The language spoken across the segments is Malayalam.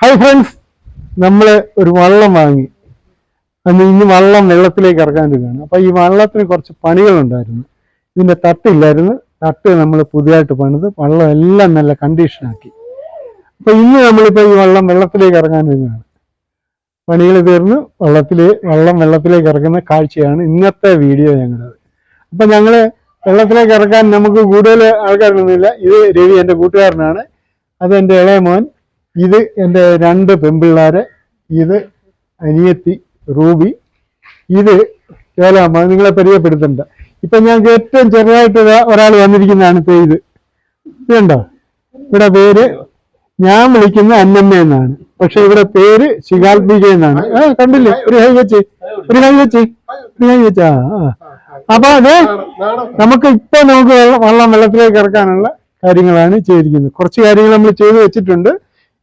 ഹായ് ഫ്രണ്ട്സ് നമ്മൾ ഒരു വള്ളം വാങ്ങി. അന്ന് ഇനി വള്ളം വെള്ളത്തിലേക്ക് ഇറക്കാനിരിക്കുകയാണ് അപ്പോൾ ഈ വള്ളത്തിന് കുറച്ച് പണികളുണ്ടായിരുന്നു. ഇതിന്റെ തട്ടില്ലായിരുന്നു. തട്ട് നമ്മൾ പുതിയതായിട്ട് പണിത് വള്ളം എല്ലാം നല്ല കണ്ടീഷനാക്കി അപ്പോൾ ഇന്ന് നമ്മളിപ്പോൾ ഈ വള്ളം വെള്ളത്തിലേക്ക് ഇറങ്ങാനിരിക്കുകയാണ് പണികൾ തീർന്ന് വള്ളത്തിൽ വള്ളം വെള്ളത്തിലേക്ക് ഇറക്കുന്ന കാഴ്ചയാണ് ഇന്നത്തെ വീഡിയോ ഞങ്ങളത്. അപ്പം ഞങ്ങൾ വെള്ളത്തിലേക്ക് ഇറക്കാൻ നമുക്ക് കൂടുതൽ ആൾക്കാരൊന്നുമില്ല. ഇത് രവി എന്റെ കൂട്ടുകാരനാണ്. അത് എന്റെ ഇളയ മോൻ. ഇത് എന്റെ രണ്ട് പെമ്പിള്ളാര് ഇത് അനിയത്തി റൂബി ഇത് ഏലാമ്മ നിങ്ങളെ പരിചയപ്പെടുത്തണ്ട. ഇപ്പൊ ഞാൻ ഏറ്റവും ചെറുതായിട്ട് ഒരാൾ വന്നിരിക്കുന്നതാണ് ഇത്. ഇതുണ്ടോ ഇവിടെ പേര് ഞാൻ വിളിക്കുന്ന അന്നമ്മ എന്നാണ്. പക്ഷെ ഇവിടെ പേര് ശിഖാത്മിക എന്നാണ്. ആ കണ്ടില്ലേ? ഒരു കൈ വെച്ച് ഒരു കൈ വെച്ച് ഒരു കൈ വെച്ചാ. അപ്പൊ അത് നമുക്ക് ഇപ്പൊ നമുക്ക് വള്ളം വെള്ളത്തിലേക്ക് ഇറക്കാനുള്ള കാര്യങ്ങളാണ് ചെയ്തിരിക്കുന്നത്. കുറച്ച് കാര്യങ്ങൾ നമ്മൾ ചെയ്തു വെച്ചിട്ടുണ്ട്.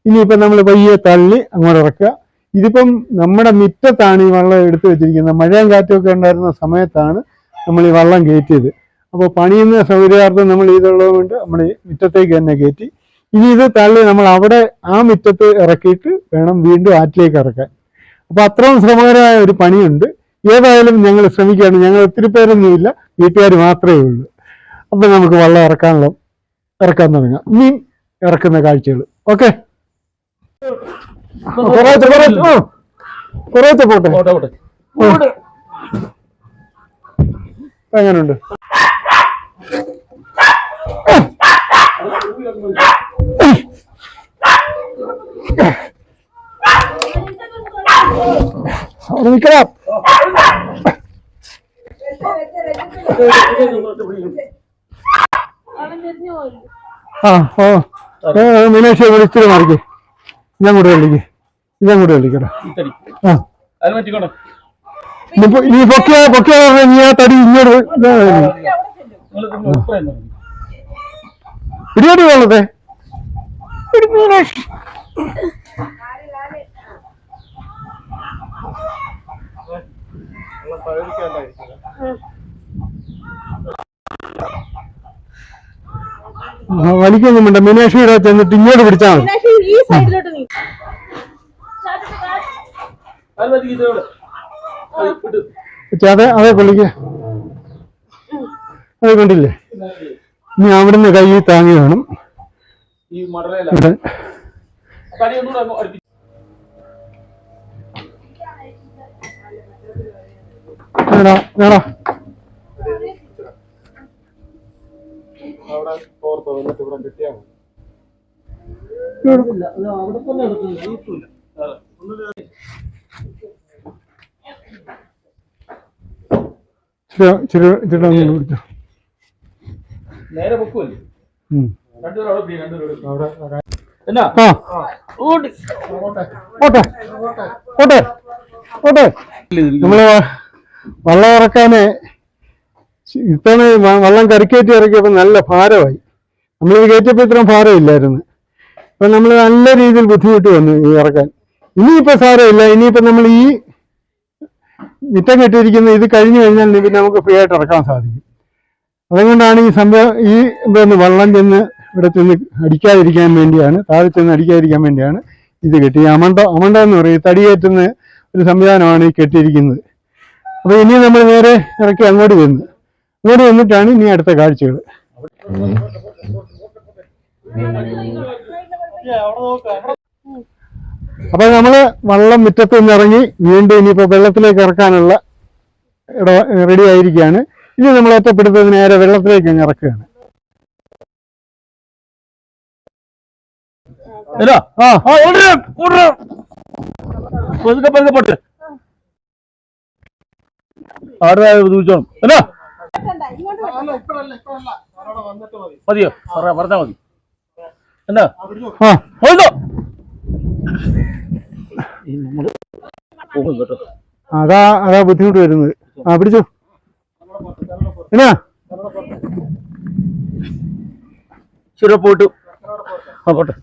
ഇനിയിപ്പോ നമ്മൾ പയ്യെ തള്ളി അങ്ങോട്ട് ഇറക്കുക. ഇതിപ്പം നമ്മുടെ മുറ്റത്താണ് ഈ വള്ളം എടുത്തു വെച്ചിരിക്കുന്നത്. മഴയും കാറ്റും ഒക്കെ ഉണ്ടായിരുന്ന സമയത്താണ് നമ്മൾ ഈ വള്ളം കയറ്റിയത്. അപ്പോൾ പണിയുന്ന സൗകര്യാർത്ഥം നമ്മൾ ഇതുള്ളത് കൊണ്ട് നമ്മൾ മുറ്റത്തേക്ക് തന്നെ കയറ്റി. ഇനി ഇത് തള്ളി നമ്മൾ അവിടെ ആ മുറ്റത്ത് ഇറക്കിയിട്ട് വേണം വീണ്ടും ആറ്റിലേക്ക് ഇറക്കാൻ. അപ്പോൾ അത്രയും ശ്രമകരമായ ഒരു പണിയുണ്ട്. ഏതായാലും ഞങ്ങൾ ശ്രമിക്കുകയാണ്. ഞങ്ങൾ ഒത്തിരി പേരൊന്നുമില്ല വീട്ടുകാർ മാത്രമേ ഉള്ളൂ. അപ്പം നമുക്ക് വള്ളം ഇറക്കാനുള്ള ഇറക്കാൻ തുടങ്ങാം. ഇനിയും ഇറക്കുന്ന കാഴ്ചകൾ. ഓക്കെ? കുറേശ്ശെ പോട്ടെ. പോട്ടെ പോട്ടെ. എങ്ങനെയുണ്ട് അവിടെ നിൽക്കണം ആ ഓ മീനാക്ഷി വിളിച്ചിട്ട് മാറിക്കേ. ഞാൻ കൂടെ വിളിക്കേ ഞാൻ കൂടെ വിളിക്കട്ടെ തടി ആ. നീ നീ പൊക്കിയ പൊക്കിയ നീ ആ തടി ഇങ്ങോട്ട് വെള്ളത്തെ. വലിക്കൊന്നും വേണ്ട. മീനാക്ഷിയുടെ ചെന്നിട്ട് ഇങ്ങോട്ട് പിടിച്ചാൽ മതി മീനാക്ഷി ഈ സൈഡിലോട്ട് നീ അത് അത് പുള്ളിക്ക്. അത് കണ്ടില്ലേ? ഇനി അവിടുന്ന് കൈ താങ്ങി വേണം. ഇവിടെ. അപ്പൊ അടി ഇച്ചിരി നേരെ പൊക്കുമല്ലേ ഉം. രണ്ടുപേരും അവിടെ പിടി, രണ്ടുപേരും അവിടെ. എന്നാ? ആ. ഓടി. വ- വള്ളം ഇറക്കാന് ഇത്തവണ വ- വള്ളം കരക്കയറ്റി ഇറക്കിയപ്പോ നല്ല ഭാരമായി. നമ്മളിത് കയറ്റിയപ്പോ ഇത്രയും ഭാരമില്ലായിരുന്നു. അപ്പൊ നമ്മൾ നല്ല രീതിയിൽ ബുദ്ധിമുട്ട് വന്നു ഈ ഇറക്കാൻ. ഇനിയിപ്പോ സാരമില്ല. ഇനിയിപ്പോ നമ്മൾ ഈ മിറ്റം കെട്ടിയിരിക്കുന്ന ഇത് കഴിഞ്ഞു കഴിഞ്ഞാൽ ഇനി പിന്നെ നമുക്ക് ഫ്രീ ആയിട്ട് ഇറക്കാൻ സാധിക്കും. അതുകൊണ്ടാണ് ഈ സംഭവം ഈ എന്തോന്ന് വള്ളം ചെന്ന് ഇവിടെ ചെന്ന് അടിക്കാതിരിക്കാൻ വേണ്ടിയാണ് താഴെ ചെന്ന് അടിക്കാതിരിക്കാൻ വേണ്ടിയാണ് ഇത് കെട്ടി അമണ്ട അമണ്ട എന്ന് പറയും തടിയേറ്റുന്ന തടി കയറ്റുന്ന ഒരു സംവിധാനമാണ് ഈ കെട്ടിയിരിക്കുന്നത്. അപ്പൊ ഇനി നമ്മൾ നേരെ ഇറക്കി അങ്ങോട്ട് ചെന്ന്. അങ്ങോട്ട് വന്നിട്ടാണ് ഇനി അടുത്ത കാഴ്ചകൾ. അപ്പൊ നമ്മൾ വള്ളം മുറ്റത്ത് നിന്ന് ഇറങ്ങി വീണ്ടും ഇനിയിപ്പോ വെള്ളത്തിലേക്ക് ഇറക്കാനുള്ള ഇട റെഡി ആയിരിക്കുകയാണ്. ഇനി നമ്മൾ ഒറ്റപ്പെടുത്തത് നേരെ വെള്ളത്തിലേക്ക് അങ്ങ് ഇറക്കുകയാണ്. മതിയോ? പറ പറഞ്ഞാ മതി. എന്നാ? അതാ അതാ ബുദ്ധിമുട്ട് വരുന്നത്. ആ പിടിച്ചു. എന്നാ? ശരി പോയിട്ട് ആ പോട്ടെ.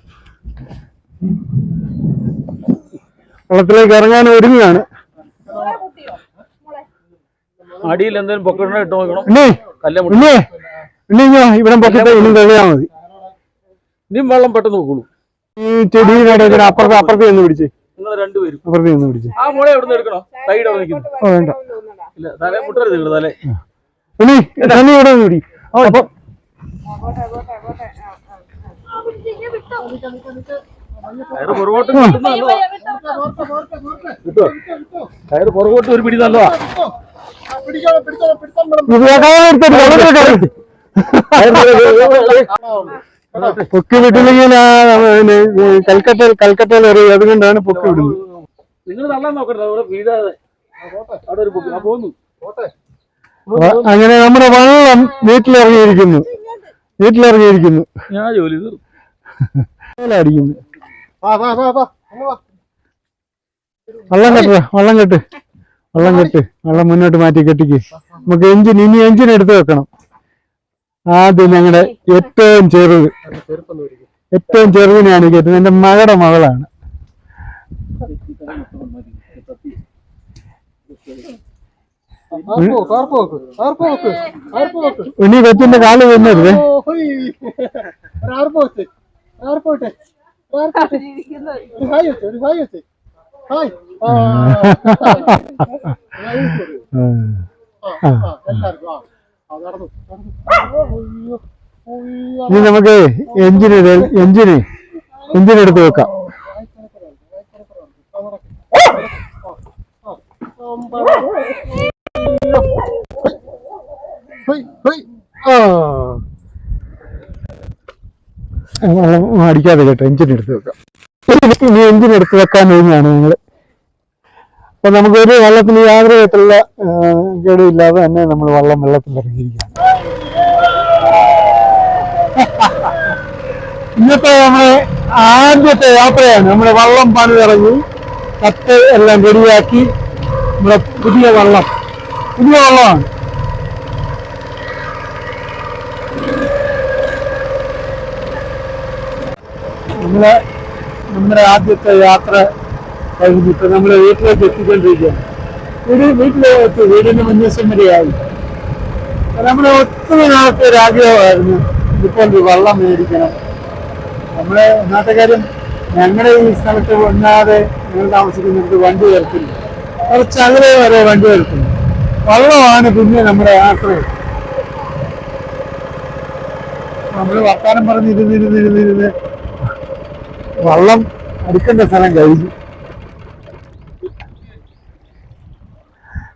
വെള്ളത്തിലേക്ക് ഇറങ്ങാൻ ഒരുങ്ങുകയാണ്. അടിയിൽ എന്തെങ്കിലും പൊക്കണ ഇട്ട് നോക്കണം. ഇങ്ങ് വാ, ഇവിടെ പൊക്കിട്ട് ഇനി തെളിയാ മതി. നീ വെള്ളം പെട്ടെന്ന് നോക്കുള്ളൂ ഈ ചെടിയുടെ ഇടയിൽ അപ്പുറത്ത് അപ്പുറത്ത് ചെന്ന് പിടിച്ച്. അപ്പുറത്ത് ചെന്ന് പിടിച്ച്. വേണ്ട. ഉണ്ണി തന്നെ ഇവിടെ നിന്ന് പിടി. അപ്പൊ പുറകോട്ട് ഒരു പിടി നല്ലതാ. പൊക്കി വിട്ടില്ലെങ്കിൽ കൽക്കട്ട കൽക്കട്ടയിൽ എറിയും അതുകൊണ്ടാണ് പൊക്കി വിടുന്നത്. നിങ്ങൾ തള്ളാൻ നോക്കട്ടെ അവിടെ ഒരു അങ്ങനെ നമ്മുടെ വള്ളം വീട്ടിലിറങ്ങിയിരിക്കുന്നു. വീട്ടിലിറങ്ങിയിരിക്കുന്നു. ഞാൻ ജോലി അടിക്കുന്നു വള്ളം കെട്ട വള്ളം കെട്ട്. വള്ളം കെട്ട്. വള്ളം മുന്നോട്ട് മാറ്റി കെട്ടിക്ക്. നമുക്ക് എഞ്ചിൻ ഇനി എഞ്ചിൻ എടുത്ത് വെക്കണം. ആദ്യം ഞങ്ങളുടെ ഏറ്റവും ചെറുത് ഏറ്റവും ചെറുതിനെയാണ് കയറ്റുന്നത് എന്റെ മകളുടെ മകളാണ് ഇനി കൊച്ചിന്റെ കാൽ വന്നരുത് ഇനി നമുക്ക് എഞ്ചിന് എഞ്ചിന് എഞ്ചിന് എടുത്ത് വെക്കാം. അടിക്കാതെ കേട്ടോ എഞ്ചിൻ എടുത്ത് വെക്കാം. ഇനി എഞ്ചിൻ എടുത്ത് വെക്കാൻ കഴിഞ്ഞാണ് ഞങ്ങൾ. അപ്പൊ നമുക്ക് ഒരു വെള്ളത്തിന് യാതൊരു വിധത്തിലുള്ള കേടുമില്ലാതെ തന്നെ നമ്മൾ വെള്ളം വെള്ളത്തിൽ ഇറങ്ങിയിരിക്കുകയാണ്. ഇന്നത്തെ നമ്മുടെ ആദ്യത്തെ യാത്രയാണ്. നമ്മുടെ വള്ളം പണിതിറങ്ങി കത്ത് എല്ലാം റെഡിയാക്കി നമ്മുടെ പുതിയ വള്ളം. പുതിയ വള്ളമാണ്. നമ്മളെ നമ്മുടെ ആദ്യത്തെ യാത്ര കഴിഞ്ഞിട്ട് നമ്മളെ വീട്ടിലേക്ക് എത്തിക്കൊണ്ടിരിക്കുകയാണ്. വീട് വീട്ടിലെത്തി വീടിന് മുൻവശം വരെയായി നമ്മളെ ഒത്തിരി നാളത്തെ ഒരു ആഗ്രഹമായിരുന്നു ഇപ്പോൾ ഒരു വള്ളം മേടിക്കണം. നമ്മളെ ഒന്നാമത്തെ കാര്യം ഞങ്ങളുടെ ഈ സ്ഥലത്ത് ഒന്നാതെ ഞങ്ങൾ താമസിക്കുന്നിടത്ത് വണ്ടി വരത്തില്ല. കുറച്ച് അകലെ വരെ വണ്ടി വരത്തില്ല. വള്ളമാണ് പിന്നെ നമ്മുടെ ആശ്രയം. നമ്മൾ വർത്താനം പറഞ്ഞിരുന്നിരുന്നിരുന്നിരുന്ന് വള്ളം അടുക്കേണ്ട സ്ഥലം കഴിഞ്ഞു.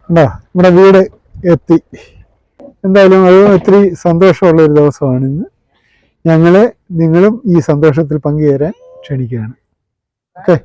ഉണ്ടോ നമ്മുടെ വീട് എത്തി. എന്തായാലും അത് ഒത്തിരി സന്തോഷമുള്ള ഒരു ദിവസമാണ് ഇന്ന്. ഞങ്ങളെ നിങ്ങളും ഈ സന്തോഷത്തിൽ പങ്കുചേരാൻ ക്ഷണിക്കുകയാണ്. ഓക്കെ?